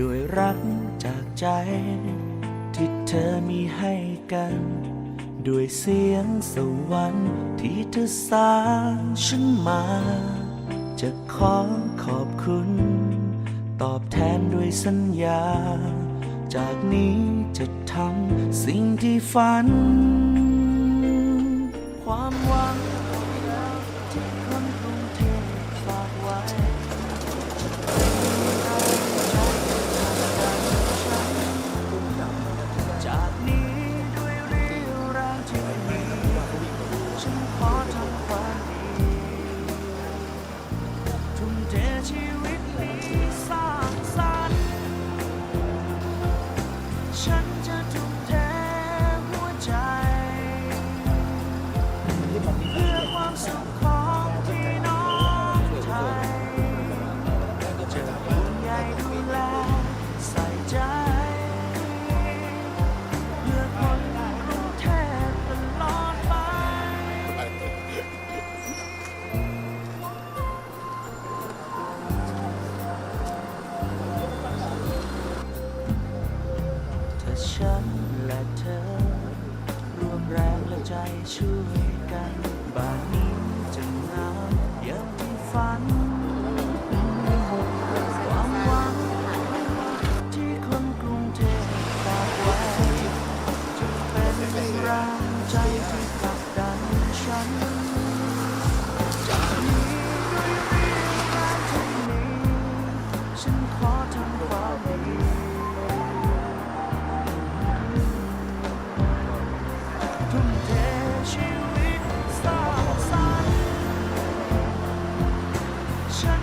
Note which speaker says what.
Speaker 1: ด้วยรักจากใจ ที่เธอมีให้กัน ด้วยเสียงสวรรค์ที่เธอสร้างฉันมา จะขอขอบคุณ ตอบแทนด้วยสัญญา จากนี้จะทำสิ่งที่ฝัน ความหวัง ขอทำความดีทุ่มเทชีวิตนี้สร้างสรรค์ฉัน ฉันและเธอรวมแรงและใจช่วย ฉั